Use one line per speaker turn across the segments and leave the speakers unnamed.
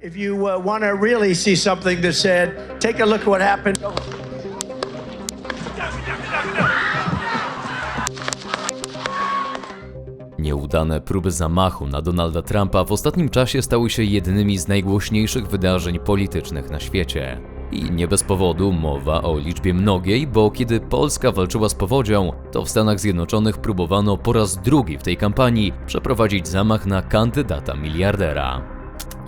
If you uh, want to really see something that said, take a look at what happened.
Nieudane próby zamachu na Donalda Trumpa w ostatnim czasie stały się jednymi z najgłośniejszych wydarzeń politycznych na świecie. I nie bez powodu mowa o liczbie mnogiej, bo kiedy Polska walczyła z powodzią, to w Stanach Zjednoczonych próbowano po raz drugi w tej kampanii przeprowadzić zamach na kandydata miliardera.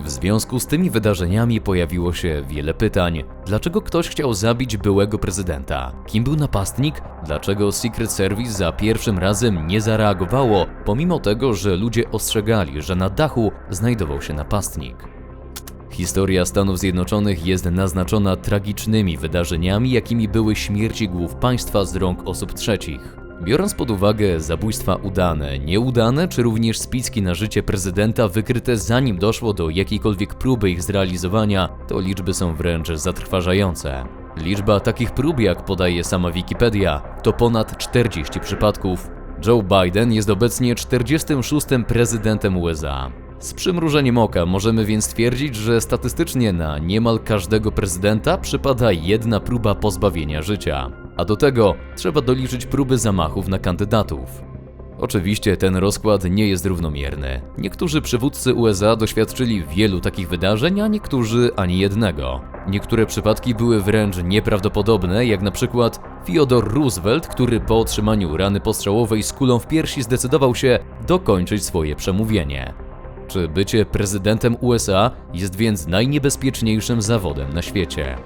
W związku z tymi wydarzeniami pojawiło się wiele pytań. Dlaczego ktoś chciał zabić byłego prezydenta? Kim był napastnik? Dlaczego Secret Service za pierwszym razem nie zareagowało, pomimo tego, że ludzie ostrzegali, że na dachu znajdował się napastnik? Historia Stanów Zjednoczonych jest naznaczona tragicznymi wydarzeniami, jakimi były śmierci głów państwa z rąk osób trzecich. Biorąc pod uwagę zabójstwa udane, nieudane, czy również spiski na życie prezydenta wykryte zanim doszło do jakiejkolwiek próby ich zrealizowania, to liczby są wręcz zatrważające. Liczba takich prób, jak podaje sama Wikipedia, to ponad 40 przypadków. Joe Biden jest obecnie 46. prezydentem USA. Z przymrużeniem oka możemy więc stwierdzić, że statystycznie na niemal każdego prezydenta przypada jedna próba pozbawienia życia. A do tego trzeba doliczyć próby zamachów na kandydatów. Oczywiście ten rozkład nie jest równomierny. Niektórzy przywódcy USA doświadczyli wielu takich wydarzeń, a niektórzy ani jednego. Niektóre przypadki były wręcz nieprawdopodobne, jak na przykład Theodore Roosevelt, który po otrzymaniu rany postrzałowej z kulą w piersi zdecydował się dokończyć swoje przemówienie. Czy bycie prezydentem USA jest więc najniebezpieczniejszym zawodem na świecie?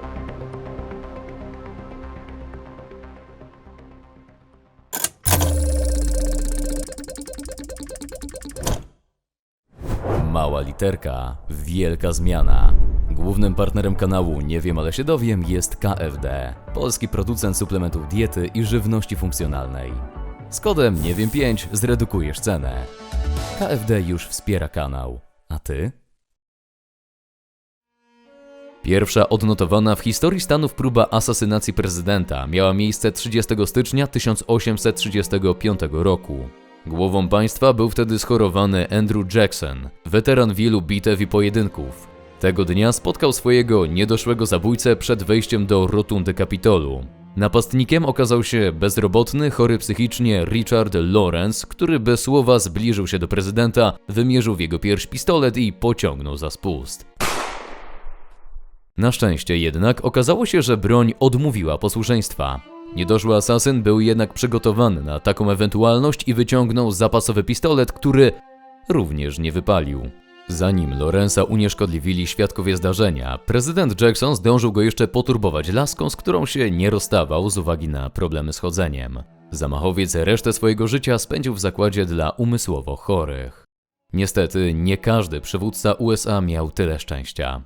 Mała literka, wielka zmiana. Głównym partnerem kanału Nie wiem, ale się dowiem jest KFD, polski producent suplementów diety i żywności funkcjonalnej. Z kodem Nie wiem 5 zredukujesz cenę. KFD już wspiera kanał. A ty? Pierwsza odnotowana w historii Stanów próba asasynacji prezydenta miała miejsce 30 stycznia 1835 roku. Głową państwa był wtedy schorowany Andrew Jackson, weteran wielu bitew i pojedynków. Tego dnia spotkał swojego niedoszłego zabójcę przed wejściem do rotundy Kapitolu. Napastnikiem okazał się bezrobotny, chory psychicznie Richard Lawrence, który bez słowa zbliżył się do prezydenta, wymierzył w jego pierś pistolet i pociągnął za spust. Na szczęście jednak okazało się, że broń odmówiła posłuszeństwa. Niedoszły asasyn był jednak przygotowany na taką ewentualność i wyciągnął zapasowy pistolet, który również nie wypalił. Zanim Lorenza unieszkodliwili świadkowie zdarzenia, prezydent Jackson zdążył go jeszcze poturbować laską, z którą się nie rozstawał z uwagi na problemy z chodzeniem. Zamachowiec resztę swojego życia spędził w zakładzie dla umysłowo chorych. Niestety, nie każdy przywódca USA miał tyle szczęścia.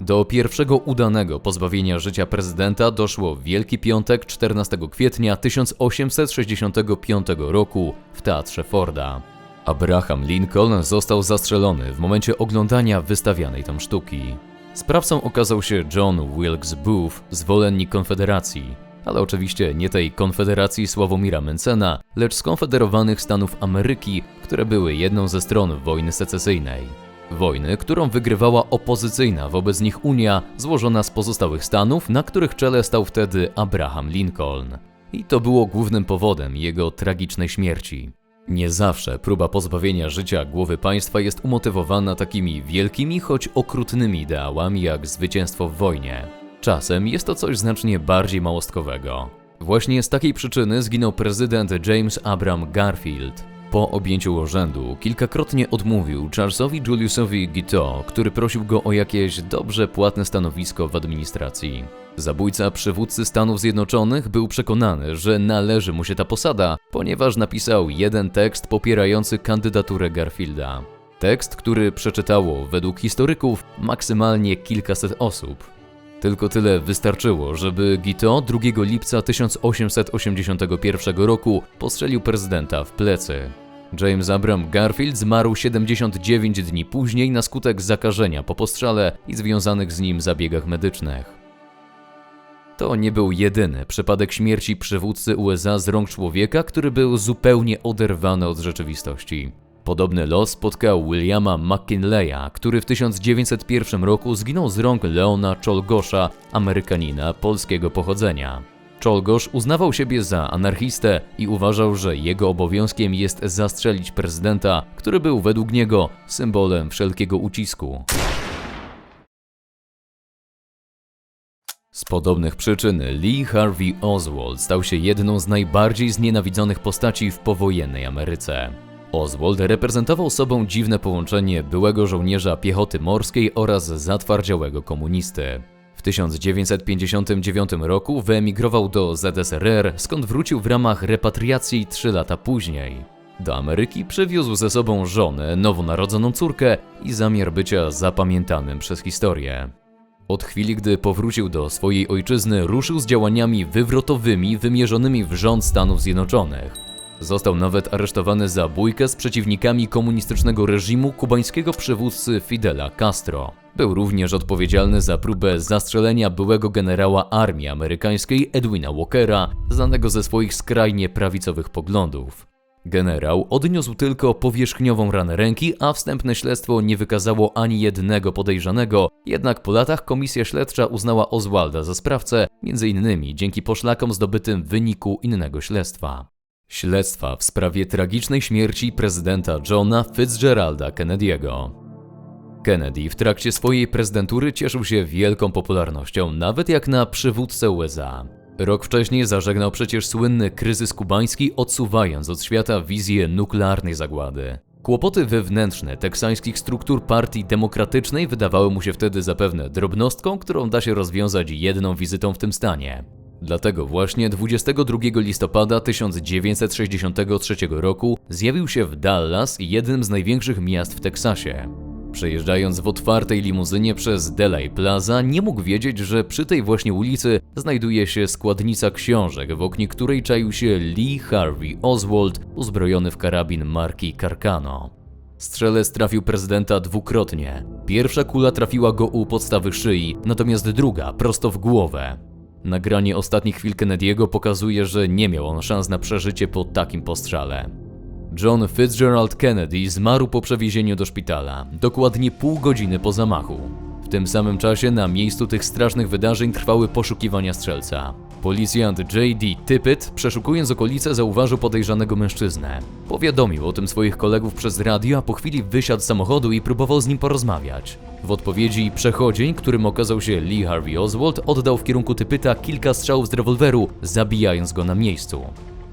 Do pierwszego udanego pozbawienia życia prezydenta doszło w Wielki Piątek 14 kwietnia 1865 roku w Teatrze Forda. Abraham Lincoln został zastrzelony w momencie oglądania wystawianej tam sztuki. Sprawcą okazał się John Wilkes Booth, zwolennik Konfederacji, ale oczywiście nie tej Konfederacji Sławomira Mencena, lecz skonfederowanych Stanów Ameryki, które były jedną ze stron wojny secesyjnej. Wojny, którą wygrywała opozycyjna wobec nich Unia, złożona z pozostałych stanów, na których czele stał wtedy Abraham Lincoln. I to było głównym powodem jego tragicznej śmierci. Nie zawsze próba pozbawienia życia głowy państwa jest umotywowana takimi wielkimi, choć okrutnymi ideałami jak zwycięstwo w wojnie. Czasem jest to coś znacznie bardziej małostkowego. Właśnie z takiej przyczyny zginął prezydent James Abram Garfield. Po objęciu urzędu kilkakrotnie odmówił Charlesowi Juliusowi Guiteau, który prosił go o jakieś dobrze płatne stanowisko w administracji. Zabójca przywódcy Stanów Zjednoczonych był przekonany, że należy mu się ta posada, ponieważ napisał jeden tekst popierający kandydaturę Garfielda. Tekst, który przeczytało według historyków maksymalnie kilkaset osób. Tylko tyle wystarczyło, żeby Guiteau 2 lipca 1881 roku postrzelił prezydenta w plecy. James Abram Garfield zmarł 79 dni później na skutek zakażenia po postrzale i związanych z nim zabiegach medycznych. To nie był jedyny przypadek śmierci przywódcy USA z rąk człowieka, który był zupełnie oderwany od rzeczywistości. Podobny los spotkał Williama McKinleya, który w 1901 roku zginął z rąk Leona Czolgosza, Amerykanina polskiego pochodzenia. Czolgosz uznawał siebie za anarchistę i uważał, że jego obowiązkiem jest zastrzelić prezydenta, który był według niego symbolem wszelkiego ucisku. Z podobnych przyczyn Lee Harvey Oswald stał się jedną z najbardziej znienawidzonych postaci w powojennej Ameryce. Oswald reprezentował sobą dziwne połączenie byłego żołnierza piechoty morskiej oraz zatwardziałego komunisty. W 1959 roku wyemigrował do ZSRR, skąd wrócił w ramach repatriacji trzy lata później. Do Ameryki przywiózł ze sobą żonę, nowonarodzoną córkę i zamiar bycia zapamiętanym przez historię. Od chwili, gdy powrócił do swojej ojczyzny, ruszył z działaniami wywrotowymi wymierzonymi w rząd Stanów Zjednoczonych. Został nawet aresztowany za bójkę z przeciwnikami komunistycznego reżimu kubańskiego przywódcy Fidela Castro. Był również odpowiedzialny za próbę zastrzelenia byłego generała armii amerykańskiej Edwina Walkera, znanego ze swoich skrajnie prawicowych poglądów. Generał odniósł tylko powierzchniową ranę ręki, a wstępne śledztwo nie wykazało ani jednego podejrzanego, jednak po latach komisja śledcza uznała Oswalda za sprawcę, m.in. dzięki poszlakom zdobytym w wyniku innego śledztwa. Śledztwa w sprawie tragicznej śmierci prezydenta Johna Fitzgeralda Kennedy'ego. Kennedy w trakcie swojej prezydentury cieszył się wielką popularnością, nawet jak na przywódcę USA. Rok wcześniej zażegnał przecież słynny kryzys kubański, odsuwając od świata wizję nuklearnej zagłady. Kłopoty wewnętrzne teksańskich struktur partii demokratycznej wydawały mu się wtedy zapewne drobnostką, którą da się rozwiązać jedną wizytą w tym stanie. Dlatego właśnie 22 listopada 1963 roku zjawił się w Dallas, jednym z największych miast w Teksasie. Przejeżdżając w otwartej limuzynie przez Delay Plaza, nie mógł wiedzieć, że przy tej właśnie ulicy znajduje się składnica książek, w oknie której czaił się Lee Harvey Oswald, uzbrojony w karabin marki Carcano. Strzelec trafił prezydenta dwukrotnie. Pierwsza kula trafiła go u podstawy szyi, natomiast druga prosto w głowę. Nagranie ostatnich chwil Kennedy'ego pokazuje, że nie miał on szans na przeżycie po takim postrzale. John Fitzgerald Kennedy zmarł po przewiezieniu do szpitala, dokładnie pół godziny po zamachu. W tym samym czasie na miejscu tych strasznych wydarzeń trwały poszukiwania strzelca. Policjant J.D. Tippett, przeszukując okolice, zauważył podejrzanego mężczyznę. Powiadomił o tym swoich kolegów przez radio, a po chwili wysiadł z samochodu i próbował z nim porozmawiać. W odpowiedzi przechodzień, którym okazał się Lee Harvey Oswald, oddał w kierunku Tippetta kilka strzałów z rewolweru, zabijając go na miejscu.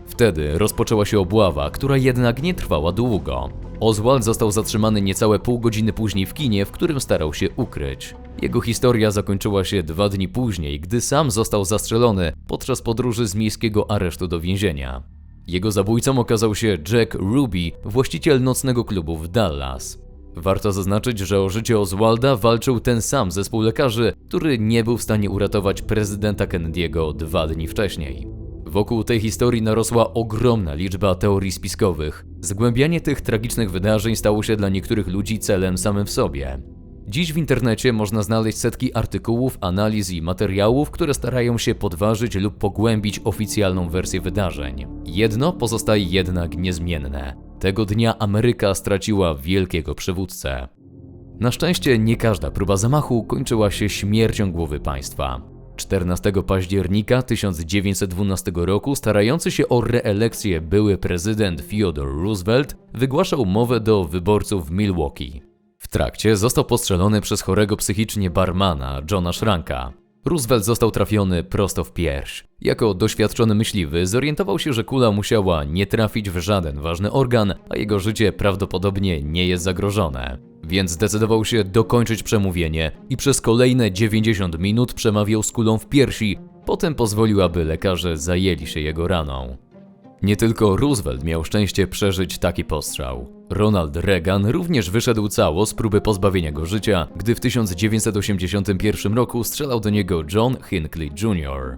Wtedy rozpoczęła się obława, która jednak nie trwała długo. Oswald został zatrzymany niecałe pół godziny później w kinie, w którym starał się ukryć. Jego historia zakończyła się dwa dni później, gdy sam został zastrzelony podczas podróży z miejskiego aresztu do więzienia. Jego zabójcą okazał się Jack Ruby, właściciel nocnego klubu w Dallas. Warto zaznaczyć, że o życie Oswalda walczył ten sam zespół lekarzy, który nie był w stanie uratować prezydenta Kennedy'ego dwa dni wcześniej. Wokół tej historii narosła ogromna liczba teorii spiskowych. Zgłębianie tych tragicznych wydarzeń stało się dla niektórych ludzi celem samym w sobie. Dziś w internecie można znaleźć setki artykułów, analiz i materiałów, które starają się podważyć lub pogłębić oficjalną wersję wydarzeń. Jedno pozostaje jednak niezmienne. Tego dnia Ameryka straciła wielkiego przywódcę. Na szczęście nie każda próba zamachu kończyła się śmiercią głowy państwa. 14 października 1912 roku starający się o reelekcję były prezydent Theodore Roosevelt wygłaszał mowę do wyborców w Milwaukee. W trakcie został postrzelony przez chorego psychicznie barmana Johna Schranka. Roosevelt został trafiony prosto w pierś. Jako doświadczony myśliwy zorientował się, że kula musiała nie trafić w żaden ważny organ, a jego życie prawdopodobnie nie jest zagrożone. Więc zdecydował się dokończyć przemówienie i przez kolejne 90 minut przemawiał z kulą w piersi, potem pozwolił, aby lekarze zajęli się jego raną. Nie tylko Roosevelt miał szczęście przeżyć taki postrzał. Ronald Reagan również wyszedł cało z próby pozbawienia go życia, gdy w 1981 roku strzelał do niego John Hinckley Jr.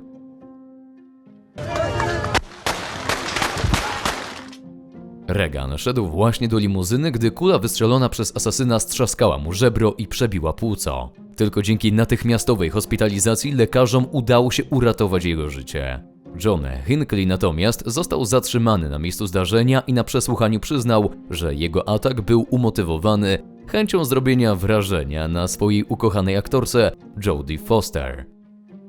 Reagan szedł właśnie do limuzyny, gdy kula wystrzelona przez asasyna strzaskała mu żebro i przebiła płuco. Tylko dzięki natychmiastowej hospitalizacji lekarzom udało się uratować jego życie. John Hinckley natomiast został zatrzymany na miejscu zdarzenia i na przesłuchaniu przyznał, że jego atak był umotywowany chęcią zrobienia wrażenia na swojej ukochanej aktorce Jodie Foster.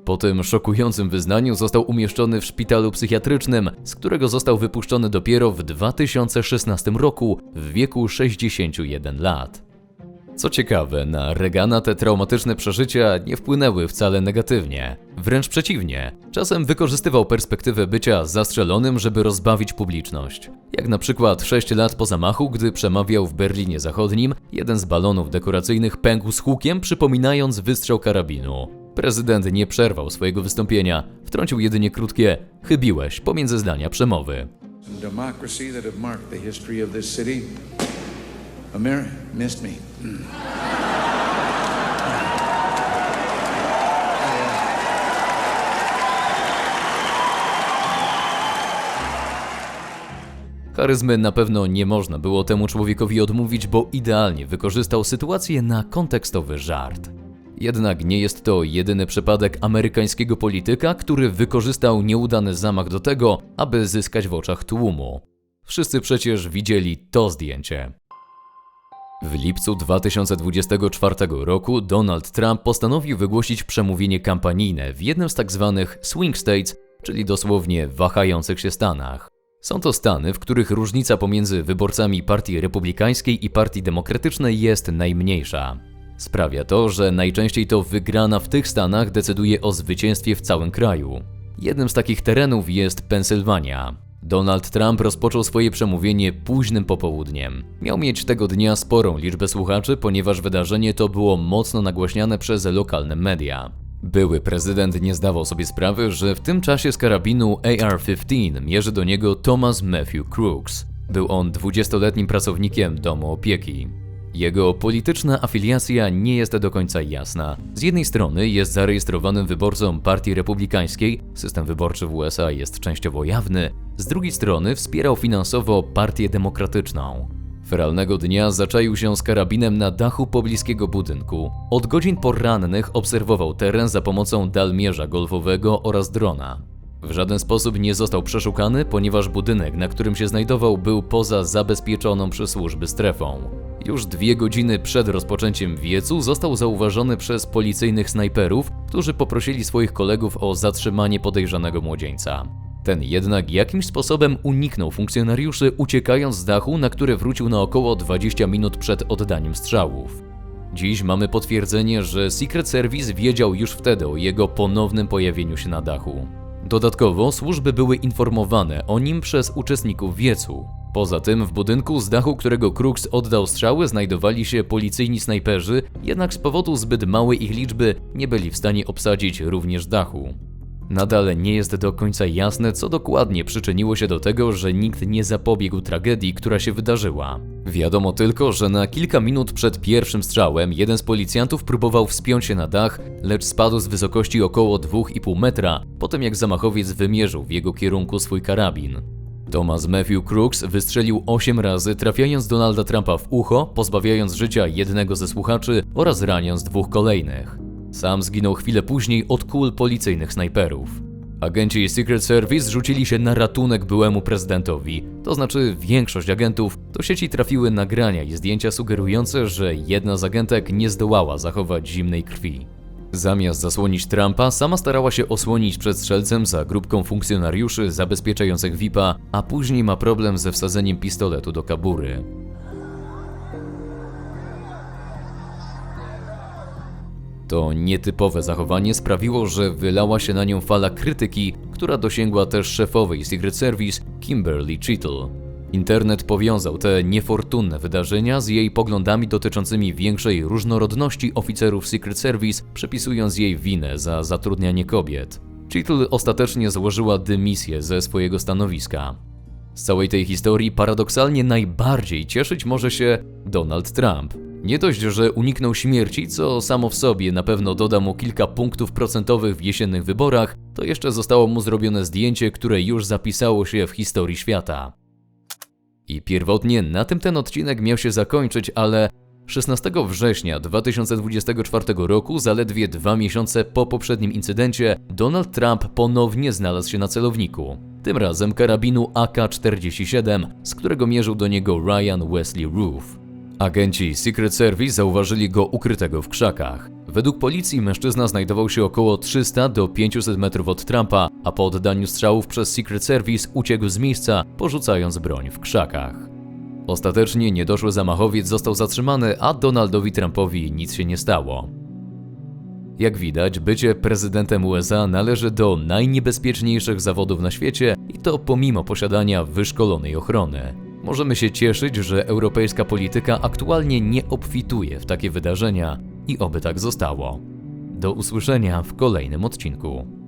Po tym szokującym wyznaniu został umieszczony w szpitalu psychiatrycznym, z którego został wypuszczony dopiero w 2016 roku w wieku 61 lat. Co ciekawe, na Reagana te traumatyczne przeżycia nie wpłynęły wcale negatywnie. Wręcz przeciwnie, czasem wykorzystywał perspektywę bycia zastrzelonym, żeby rozbawić publiczność. Jak na przykład 6 lat po zamachu, gdy przemawiał w Berlinie Zachodnim, jeden z balonów dekoracyjnych pękł z hukiem, przypominając wystrzał karabinu. Prezydent nie przerwał swojego wystąpienia, wtrącił jedynie krótkie chybiłeś pomiędzy zdania przemowy.
democracy that have marked the history of this city. America missed me.
Charyzmy na pewno nie można było temu człowiekowi odmówić, bo idealnie wykorzystał sytuację na kontekstowy żart. Jednak nie jest to jedyny przypadek amerykańskiego polityka, który wykorzystał nieudany zamach do tego, aby zyskać w oczach tłumu. Wszyscy przecież widzieli to zdjęcie. W lipcu 2024 roku Donald Trump postanowił wygłosić przemówienie kampanijne w jednym z tak zwanych swing states, czyli dosłownie wahających się stanach. Są to stany, w których różnica pomiędzy wyborcami Partii Republikańskiej i Partii Demokratycznej jest najmniejsza. Sprawia to, że najczęściej to wygrana w tych stanach decyduje o zwycięstwie w całym kraju. Jednym z takich terenów jest Pensylwania. Donald Trump rozpoczął swoje przemówienie późnym popołudniem. Miał mieć tego dnia sporą liczbę słuchaczy, ponieważ wydarzenie to było mocno nagłaśniane przez lokalne media. Były prezydent nie zdawał sobie sprawy, że w tym czasie z karabinu AR-15 mierzy do niego Thomas Matthew Crooks. Był on 20-letnim pracownikiem domu opieki. Jego polityczna afiliacja nie jest do końca jasna. Z jednej strony jest zarejestrowanym wyborcą Partii Republikańskiej, system wyborczy w USA jest częściowo jawny, z drugiej strony wspierał finansowo Partię Demokratyczną. Feralnego dnia zaczaił się z karabinem na dachu pobliskiego budynku. Od godzin porannych obserwował teren za pomocą dalmierza golfowego oraz drona. W żaden sposób nie został przeszukany, ponieważ budynek, na którym się znajdował, był poza zabezpieczoną przez służby strefą. Już dwie godziny przed rozpoczęciem wiecu został zauważony przez policyjnych snajperów, którzy poprosili swoich kolegów o zatrzymanie podejrzanego młodzieńca. Ten jednak jakimś sposobem uniknął funkcjonariuszy, uciekając z dachu, na które wrócił na około 20 minut przed oddaniem strzałów. Dziś mamy potwierdzenie, że Secret Service wiedział już wtedy o jego ponownym pojawieniu się na dachu. Dodatkowo służby były informowane o nim przez uczestników wiecu. Poza tym w budynku z dachu, którego Crooks oddał strzały, znajdowali się policyjni snajperzy, jednak z powodu zbyt małej ich liczby nie byli w stanie obsadzić również dachu. Nadal nie jest do końca jasne, co dokładnie przyczyniło się do tego, że nikt nie zapobiegł tragedii, która się wydarzyła. Wiadomo tylko, że na kilka minut przed pierwszym strzałem jeden z policjantów próbował wspiąć się na dach, lecz spadł z wysokości około 2,5 metra, po tym jak zamachowiec wymierzył w jego kierunku swój karabin. Thomas Matthew Crooks wystrzelił 8 razy, trafiając Donalda Trumpa w ucho, pozbawiając życia jednego ze słuchaczy oraz raniąc dwóch kolejnych. Sam zginął chwilę później od kul policyjnych snajperów. Agenci Secret Service rzucili się na ratunek byłemu prezydentowi, to znaczy większość agentów do sieci trafiły nagrania i zdjęcia sugerujące, że jedna z agentek nie zdołała zachować zimnej krwi. Zamiast zasłonić Trumpa, sama starała się osłonić przed strzelcem za grupką funkcjonariuszy zabezpieczających VIP-a, a później ma problem ze wsadzeniem pistoletu do kabury. To nietypowe zachowanie sprawiło, że wylała się na nią fala krytyki, która dosięgła też szefowej Secret Service Kimberly Cheetle. Internet powiązał te niefortunne wydarzenia z jej poglądami dotyczącymi większej różnorodności oficerów Secret Service, przypisując jej winę za zatrudnianie kobiet. Cheetle ostatecznie złożyła dymisję ze swojego stanowiska. Z całej tej historii paradoksalnie najbardziej cieszyć może się Donald Trump. Nie dość, że uniknął śmierci, co samo w sobie na pewno doda mu kilka punktów procentowych w jesiennych wyborach, to jeszcze zostało mu zrobione zdjęcie, które już zapisało się w historii świata. I pierwotnie na tym ten odcinek miał się zakończyć, ale 16 września 2024 roku, zaledwie dwa miesiące po poprzednim incydencie, Donald Trump ponownie znalazł się na celowniku. Tym razem karabinu AK-47, z którego mierzył do niego Ryan Wesley Roof. Agenci Secret Service zauważyli go ukrytego w krzakach. Według policji mężczyzna znajdował się około 300 do 500 metrów od Trumpa, a po oddaniu strzałów przez Secret Service uciekł z miejsca, porzucając broń w krzakach. Ostatecznie niedoszły zamachowiec został zatrzymany, a Donaldowi Trumpowi nic się nie stało. Jak widać, bycie prezydentem USA należy do najniebezpieczniejszych zawodów na świecie i to pomimo posiadania wyszkolonej ochrony. Możemy się cieszyć, że europejska polityka aktualnie nie obfituje w takie wydarzenia i oby tak zostało. Do usłyszenia w kolejnym odcinku.